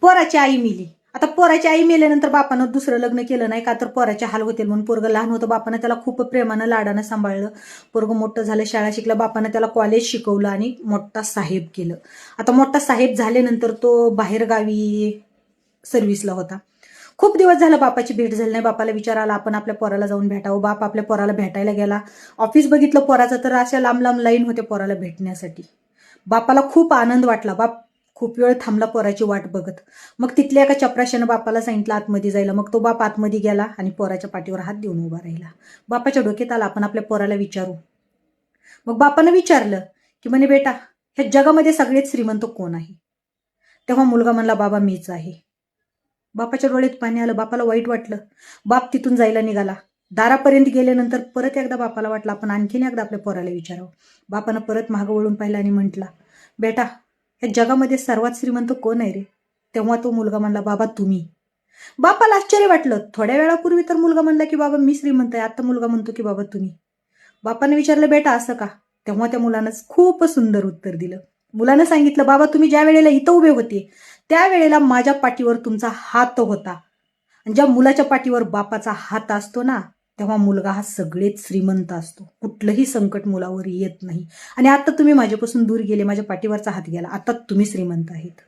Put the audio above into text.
पोराची आई milli. आता पोराची आई मेल्यानंतर बापानं दुसरं लग्न केलं नाही का? तर पोराचे हाल होतील म्हणून पोरगं लहान होतं. बापानं त्याला खूप प्रेमानं लाडानं सांभाळलं. पोरगं मोठं झालं शाळा शिकलं. बापानं त्याला कॉलेज शिकवलं आणि मोठा साहेब केलं. आता मोठा साहेब झाल्यानंतर तो बाहेरगावी सर्व्हिसला होता. खूप दिवस झालं बापाची भेट झाली नाही. बापाला विचार आला आपण आपल्या पोराला जाऊन भेटावं. बाप आपल्या पोराला भेटायला गेला. ऑफिस बघितलं पोराचं तर अशा लांब लांब लाईन होते पोराला भेटण्यासाठी. बापाला खूप आनंद वाटला. बाप खूप वेळ थांबला पोराची वाट बघत. मग तिथल्या एका चपराशानं बापाला सांगितलं आतमध्ये जायला. मग तो बाप आतमध्ये गेला आणि पोराच्या पाठीवर हात देऊन उभा राहिला. बापाच्या डोक्यात आला आपण आपल्या पोराला विचारू. मग बापानं विचारलं की म्हणे बेटा ह्या जगामध्ये सगळेच श्रीमंत कोण आहे? तेव्हा मुलगा म्हणला बाबा मीच आहे. बापाच्या डोळ्यात पाणी आलं. बापाला वाईट वाटलं. बाप तिथून जायला निघाला. दारापर्यंत गेल्यानंतर परत एकदा बापाला वाटलं आपण आणखीन एकदा आपल्या पोराला विचारावं. बापानं परत मागं वळून पाहिलं आणि म्हटला बेटा या जगामध्ये सर्वात श्रीमंत कोण आहे रे? तेव्हा तो मुलगा म्हणला बाबा तुम्ही. बापाला आश्चर्य वाटलं. थोड्या वेळापूर्वी तर मुलगा म्हणला की बाबा मी श्रीमंत आहे. आता मुलगा म्हणतो की बाबा तुम्ही. बापाने विचारलं बेटा असं का? तेव्हा त्या मुलानं खूप सुंदर उत्तर दिलं. मुलानं सांगितलं बाबा तुम्ही ज्या वेळेला इथं उभे होते त्यावेळेला माझ्या पाठीवर तुमचा हात होता. आणि ज्या मुलाच्या पाठीवर बापाचा हात असतो ना तेव्हा मुलगा हा सगळेच श्रीमंत असतो. कुठलंही संकट मुलावर येत नाही. आणि आता तुम्ही माझ्यापासून दूर गेले माझ्या पाठीवरचा हात गेला. आता तुम्ही श्रीमंत आहेत.